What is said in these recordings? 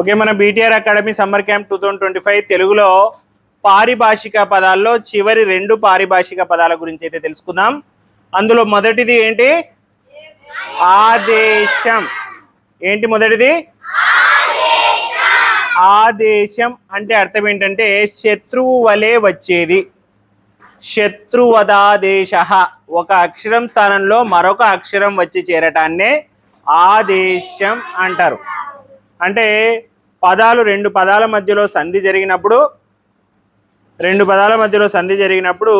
Okay మన BTR academy summer camp two thousand twenty five తెలుగులో పారిభాషిక పదాల్లో చివరి రెండు పారిభాషిక పదాల గురించి అయితే తెలుసుకుందాం. అందులో మొదటిది ఏంటి? ఆదేశం. ఏంటి మొదటిది? ఆదేశం. అంటే అర్థం ఏంటంటే శత్రువు వలె వచ్చేది. శత్రువదాదేశ. ఒక అక్షరం స్థానంలో మరొక అక్షరం వచ్చి చేరటాన్నే ఆదేశం అంటారు. అంటే పదాలు రెండు పదాల మధ్యలో సంధి జరిగినప్పుడు రెండు పదాల మధ్యలో సంధి జరిగినప్పుడు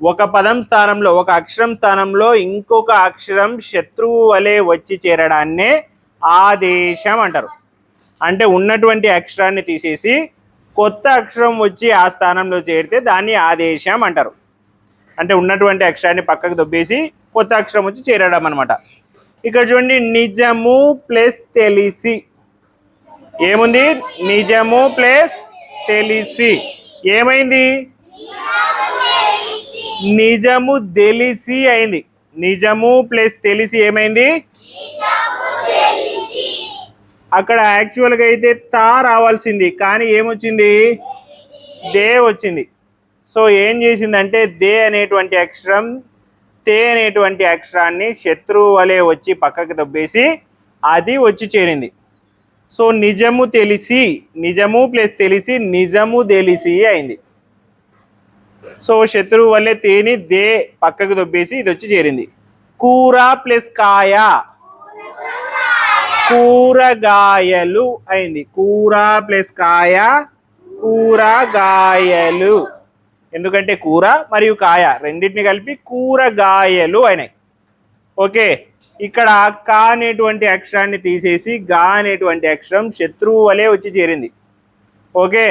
ఒక పదం స్థానంలో ఒక అక్షరం స్థానంలో ఇంకొక అక్షరం శత్రువు వలె వచ్చి చేరడాన్నే ఆదేశం అంటారు. అంటే ఉన్నటువంటి అక్షరాన్ని తీసేసి కొత్త అక్షరం వచ్చి ఆ స్థానంలో చేరితే దాన్ని ఆదేశం అంటారు. అంటే ఉన్నటువంటి అక్షరాన్ని పక్కకు దొబ్బేసి కొత్త అక్షరం వచ్చి చేరడం అనమాట ఇక్కడ చూడండి నిజము ప్లస్ తెలిసి. ఏముంది? నిజము ప్లస్ తెలిసి. ఏమైంది? నిజము తెలిసి అయింది. నిజము ప్లస్ తెలిసి ఏమైంది? అక్కడ యాక్చువల్గా అయితే తా రావాల్సింది కానీ ఏమొచ్చింది? దే వచ్చింది. సో ఏం చేసిందంటే దే అనేటువంటి అక్షరం తే అనేటువంటి అక్షరాన్ని శత్రువు వలె వచ్చి పక్కకి దొబ్బేసి అది వచ్చి చేరింది. సో నిజము తెలిసి నిజము ప్లస్ తెలిసి నిజము తెలిసి అయింది. సో శత్రువు వల్లే తేని దే పక్కకు దొబ్బేసి ఇది వచ్చి చేరింది. కూర ప్లస్ కాయ. కూరగాయలు అయింది. కూర ప్లస్ కాయ కూరగాయలు. ఎందుకంటే కూర మరియు కాయ రెండింటిని కలిపి కూరగాయలు అయినాయి. ఓకే. ఇక్కడ కా అనేటువంటి అక్షరాన్ని తీసేసి గా అనేటువంటి అక్షరం శత్రువు వలె వచ్చి చేరింది. ఓకే.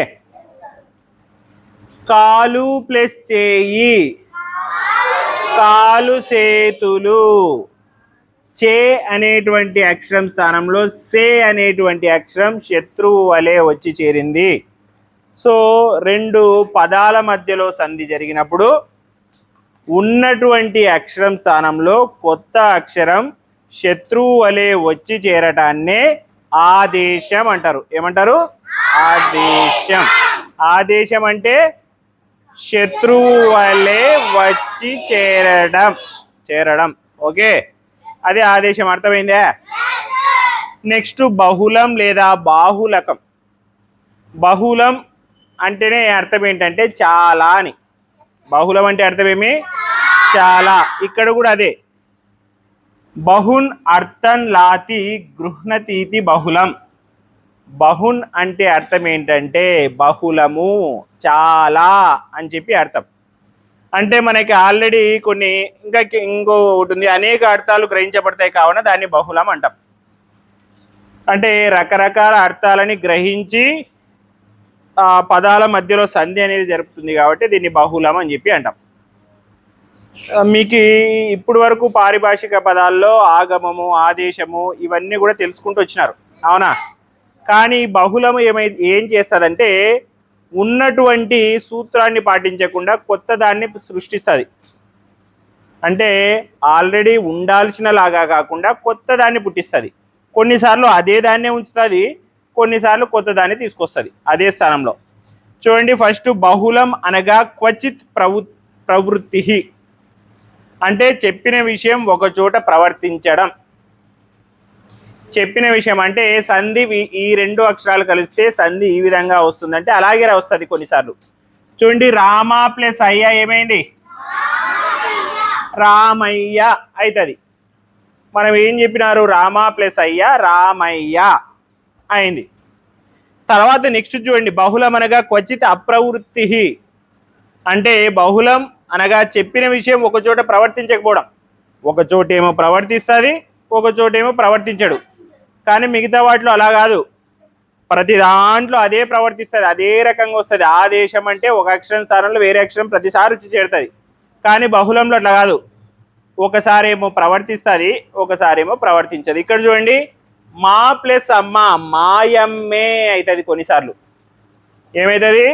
కాలు ప్లస్ చేయి. కాలు సేతులు చే అనేటువంటి అక్షరం స్థానంలో సే అనేటువంటి అక్షరం శత్రువు వలె వచ్చి చేరింది. సో రెండు పదాల మధ్యలో సంధి జరిగినప్పుడు ఉన్నటువంటి అక్షరం స్థానంలో కొత్త అక్షరం శత్రువు వలె వచ్చి చేరటాన్నే ఆదేశం అంటారు. ఏమంటారు? ఆదేశం. ఆదేశం అంటే శత్రువు వలె వచ్చి చేరడం. చేరడం. ఓకే? అదే ఆదేశం. అర్థమైందా? నెక్స్ట్ బహుళం లేదా బాహులకం బహుళం అంటేనే అర్థం ఏంటంటే చాలా అని. బహుళం అంటే అర్థమేమి? చాలా. ఇక్కడ కూడా అదే. బహున్ అర్థం లాతి గృహ్ణతీతి బహుళం బహున్ అంటే అర్థం ఏంటంటే బహుళము చాలా అని చెప్పి అర్థం. అంటే మనకి ఆల్రెడీ కొన్ని ఇంకా ఇంకో ఉంటుంది ఉంది. అనేక అర్థాలు గ్రహించబడతాయి కావున దాన్ని బహుళం అంటాం. అంటే రకరకాల అర్థాలని గ్రహించి పదాల మధ్యలో సంధి అనేది జరుపుతుంది కాబట్టి దీన్ని బహుళం అని చెప్పి అంటాం. మీకు ఇప్పుడు వరకు పారిభాషిక పదాల్లో ఆగమము ఆదేశము ఇవన్నీ కూడా తెలుసుకుంటూ వచ్చినారు. అవునా? కానీ బహుళము ఏమై ఏం చేస్తుందంటే ఉన్నటువంటి సూత్రాన్ని పాటించకుండా కొత్త దాన్ని సృష్టిస్తుంది. అంటే ఆల్రెడీ ఉండాల్సిన లాగా కాకుండా కొత్త దాన్ని పుట్టిస్తుంది. కొన్నిసార్లు అదే దాన్నే ఉంచుతుంది. కొన్నిసార్లు కొత్త దాన్ని తీసుకొస్తుంది. అదే స్థానంలో. చూడండి ఫస్ట్ బహుళం అనగా క్వచిత్ ప్రవృ ప్రవృత్తి. అంటే చెప్పిన విషయం ఒకచోట ప్రవర్తించడం. చెప్పిన విషయం అంటే సంధి ఈ రెండు అక్షరాలు కలిస్తే సంధి ఈ విధంగా వస్తుందంటే అలాగే వస్తుంది కొన్నిసార్లు. చూడండి రామ ప్లస్ అయ్యా ఏమైంది? రామయ్య. అవుతుంది మనం ఏం చెప్పినారు? రామ ప్లస్ అయ్యా రామయ్య. అయింది. తర్వాత నెక్స్ట్ చూడండి. బహుళం అనగా క్వచిత్ అప్రవృత్తి. అంటే బహుళం అనగా చెప్పిన విషయం ఒక చోట ప్రవర్తించకపోవడం. ఒక చోటేమో ప్రవర్తిస్తుంది ఒక చోటేమో ప్రవర్తించడు. కానీ మిగతా వాటిలో అలా కాదు. ప్రతి దాంట్లో అదే ప్రవర్తిస్తుంది అదే రకంగా వస్తుంది. ఆదేశం అంటే ఒక అక్షరం స్థానంలో వేరే అక్షరం ప్రతిసారి వచ్చి చేరుతుంది. కానీ బహుళంలో అట్లా కాదు. ఒకసారి ఏమో ప్రవర్తిస్తుంది ఒకసారి ఏమో ప్రవర్తించదు. ఇక్కడ చూడండి. మా ప్లస్ అమ్మ మాయమ్మే అవుతుంది కొన్నిసార్లు. ఏమవుతుంది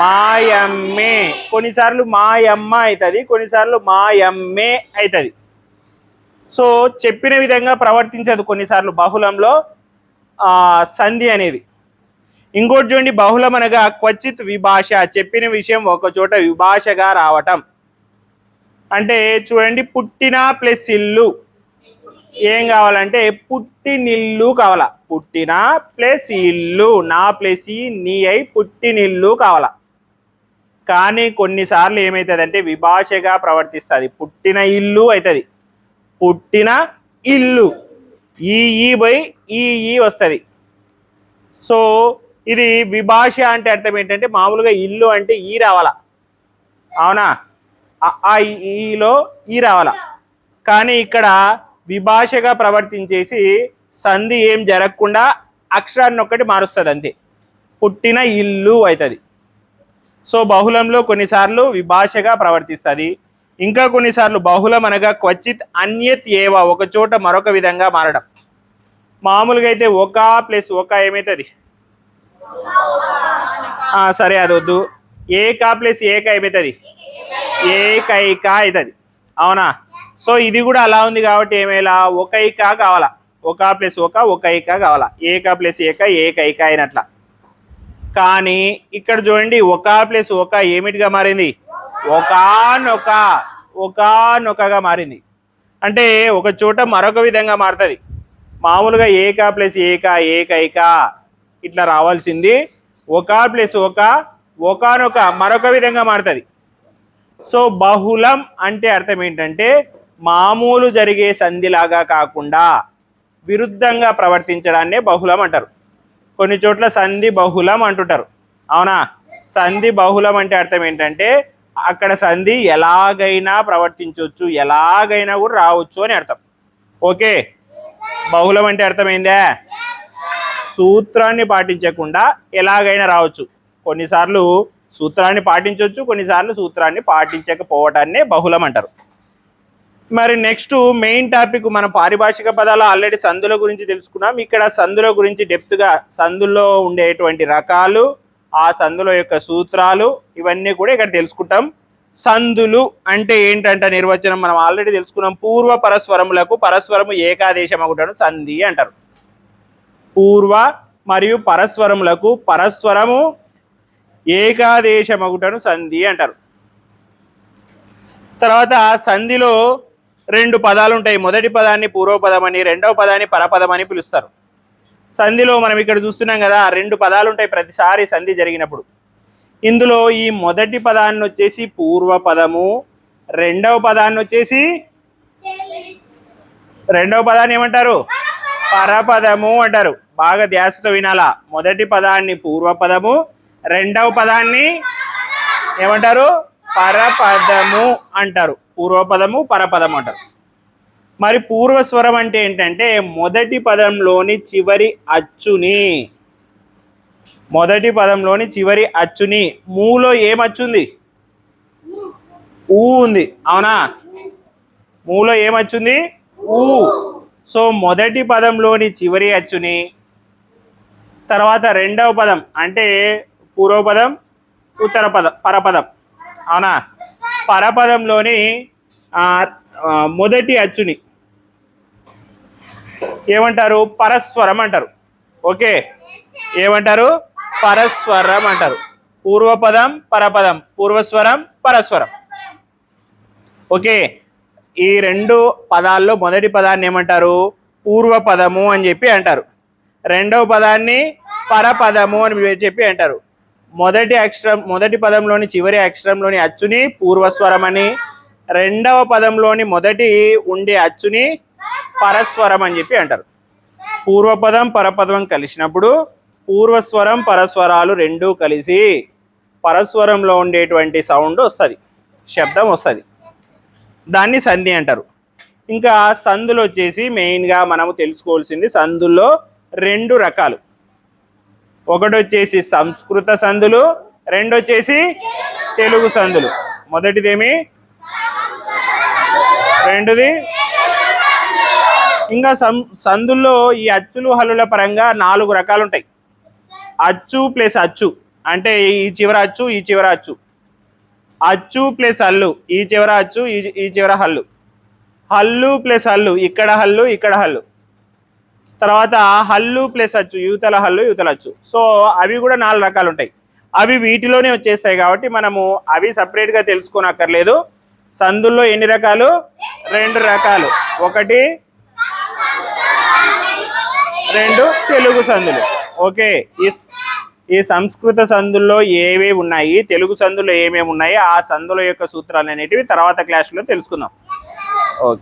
మాయమ్మే. కొన్నిసార్లు మాయమ్మ అవుతుంది కొన్నిసార్లు మాయమ్మే అవుతుంది సో చెప్పిన విధంగా ప్రవర్తించదు కొన్నిసార్లు బహుళంలో సంధి అనేది. ఇంకోటి చూడండి బహుళం అనగా క్వచిత్ విభాష. చెప్పిన విషయం ఒక చోట విభాషగా రావటం. అంటే చూడండి పుట్టిన ప్లస్ ఇల్లు. ఏం కావాలంటే పుట్టినిల్లు కావాలా. పుట్టిన ప్లస్ ఇల్లు నా ప్లస్ ఈ నీ అయి పుట్టినిల్లు కావాలా. కానీ కొన్నిసార్లు ఏమవుతుంది విభాషగా ప్రవర్తిస్తుంది. పుట్టిన ఇల్లు అవుతుంది పుట్టిన ఇల్లు. ఈ ఈ బై ఈ ఈ వస్తుంది. సో ఇది విభాష అంటే అర్థం ఏంటంటే మామూలుగా ఇల్లు అంటే ఈ రావాలా. అవునా? ఆ- ఈ- ఈలో ఈ రావాలా. కానీ ఇక్కడ విభాషగా ప్రవర్తించేసి సంధి ఏం జరగకుండా అక్షరాన్ని ఒక్కటి మారుస్తుంది అంతే పుట్టిన ఇల్లు అవుతుంది సో బహుళంలో కొన్నిసార్లు విభాషగా ప్రవర్తిస్తుంది. ఇంకా కొన్నిసార్లు బహుళం అనగా క్వచిత్ అన్యత్ ఏవ ఒక చోట మరొక విధంగా మారడం. మామూలుగా అయితే ఒక ప్లస్ ఒక ఏమవుతుంది సరే అది వద్దు ఏక ప్లస్ ఏక ఏమవుతుంది ఏకైక అవుతుంది. అవునా? సో ఇది కూడా అలా ఉంది కాబట్టి ఏమేలా ఒకైక కావాలా? ఒక ప్లస్ ఒక ఒక ఒకైక కావాలా? ఏక ప్లస్ ఏక ఏకైక అయినట్లా. కానీ ఇక్కడ చూడండి ఒక ప్లస్ ఒక ఏమిటిగా మారింది? ఒకనొక ఒకనొకగా మారింది. అంటే ఒక చోట మరొక విధంగా మారుతుంది. మామూలుగా ఏక ప్లస్ ఏక ఏకైక ఇట్లా రావాల్సింది. ఒక ప్లస్ ఒక ఒకనొక మరొక విధంగా మారుతుంది. సో బహుళం అంటే అర్థం ఏంటంటే మామూలు జరిగే సంధిలాగా కాకుండా విరుద్ధంగా ప్రవర్తించడాన్నే బహుళం అంటారు. కొన్ని చోట్ల సంధి బహుళం అంటుంటారు. అవునా? సంధి బహుళం అంటే అర్థం ఏంటంటే అక్కడ సంధి ఎలాగైనా ప్రవర్తించవచ్చు ఎలాగైనా కూడా రావచ్చు అని అర్థం. ఓకే? బహుళం అంటే అర్థమైందే సూత్రాన్ని పాటించకుండా ఎలాగైనా రావచ్చు. కొన్నిసార్లు సూత్రాన్ని పాటించవచ్చు కొన్నిసార్లు సూత్రాన్ని పాటించకపోవటాన్నే బహుళం అంటారు. మరి నెక్స్ట్ మెయిన్ టాపిక్ మన పారిభాషిక పదాలు ఆల్రెడీ సందుల గురించి తెలుసుకున్నాం. ఇక్కడ సందుల గురించి డెప్త్గా సందుల్లో ఉండేటువంటి రకాలు ఆ సందుల యొక్క సూత్రాలు ఇవన్నీ కూడా ఇక్కడ తెలుసుకుంటాం. సందులు అంటే ఏంటంట నిర్వచనం మనం ఆల్రెడీ తెలుసుకున్నాం. పూర్వ పరస్వరములకు పరస్వరము ఏకాదేశం అనుకుంటాను సంధి అంటారు. పూర్వ మరియు పరస్వరములకు పరస్వరము ఏకాదేశమగుటను సంధి అంటారు. తర్వాత సంధిలో రెండు పదాలు ఉంటాయి మొదటి పదాన్ని పూర్వపదం అని రెండవ పదాన్ని పరపదం అని పిలుస్తారు. సంధిలో మనం ఇక్కడ చూస్తున్నాం కదా రెండు పదాలు ఉంటాయి ప్రతిసారి సంధి జరిగినప్పుడు. ఇందులో ఈ మొదటి పదాన్ని వచ్చేసి పూర్వపదము రెండవ పదాన్ని వచ్చేసి రెండవ పదాన్ని ఏమంటారు? పరపదము అంటారు. బాగా ధ్యాసతో వినాలా. మొదటి పదాన్ని పూర్వపదము రెండవ పదాన్ని ఏమంటారు? పరపదము అంటారు. పూర్వపదము పరపదము అంటారు. మరి పూర్వస్వరం అంటే ఏంటంటే మొదటి పదంలోని చివరి అచ్చుని. మొదటి పదంలోని చివరి అచ్చుని. మూలో ఏమచ్చుంది ఊ ఉంది. అవునా? మూలో ఏమచ్చుంది ఊ. సో మొదటి పదంలోని చివరి అచ్చుని. తర్వాత రెండవ పదం అంటే పూర్వపదం ఉత్తర పదం పరపదం. అవునా? పరపదంలోని మొదటి అచ్చుని. ఏమంటారు? పరస్వరం అంటారు. ఓకే? ఏమంటారు? పరస్వరం అంటారు. పూర్వపదం పరపదం. పూర్వస్వరం పరస్వరం. ఓకే? ఈ రెండు పదాల్లో మొదటి పదాన్ని ఏమంటారు? పూర్వపదము అని చెప్పి అంటారు. రెండవ పదాన్ని పరపదము అని చెప్పి అంటారు. మొదటి అక్షరం మొదటి పదంలోని చివరి అక్షరంలోని అచ్చుని పూర్వస్వరం అని రెండవ పదంలోని మొదటి ఉండే అచ్చుని పరస్వరం అని చెప్పి అంటారు. పూర్వపదం పరపదం కలిసినప్పుడు పూర్వస్వరం పరస్వరాలు రెండూ కలిసి పరస్వరంలో ఉండేటువంటి సౌండ్ వస్తుంది శబ్దం వస్తుంది. దాన్ని సంధి అంటారు. ఇంకా సందులు వచ్చేసి మెయిన్గా మనము తెలుసుకోవాల్సింది సందుల్లో రెండు రకాలు. ఒకటి వచ్చేసి సంస్కృత సందులు రెండు వచ్చేసి తెలుగు సందులు. మొదటిదేమి? రెండుది. ఇంకా సందుల్లో ఈ అచ్చులు హల్లుల పరంగా నాలుగు రకాలు ఉంటాయి అచ్చు ప్లస్ అచ్చు. అంటే ఈ చివర అచ్చు ఈ చివర అచ్చు. అచ్చు ప్లస్ హల్లు ఈ చివర అచ్చు ఈ ఈ చివర హల్లు. హల్లు ప్లస్ హల్లు ఇక్కడ హల్లు ఇక్కడ హల్లు. తర్వాత హల్లు ప్లస్ అచ్చు యువతల హల్లు యువతల అచ్చు. సో అవి కూడా నాలుగు రకాలు ఉంటాయి అవి వీటిలోనే వచ్చేస్తాయి కాబట్టి మనము అవి సపరేట్గా తెలుసుకోనక్కర్లేదు. సందుల్లో ఎన్ని రకాలు? రెండు రకాలు. ఒకటి రెండు తెలుగు సందులు. ఓకే. ఈ ఈ సంస్కృత సందుల్లో ఏమేమి ఉన్నాయి? తెలుగు సందులో ఏమేమి ఉన్నాయి? ఆ సందుల యొక్క సూత్రాలు అనేటివి తర్వాత క్లాస్లో తెలుసుకుందాం. ఓకే.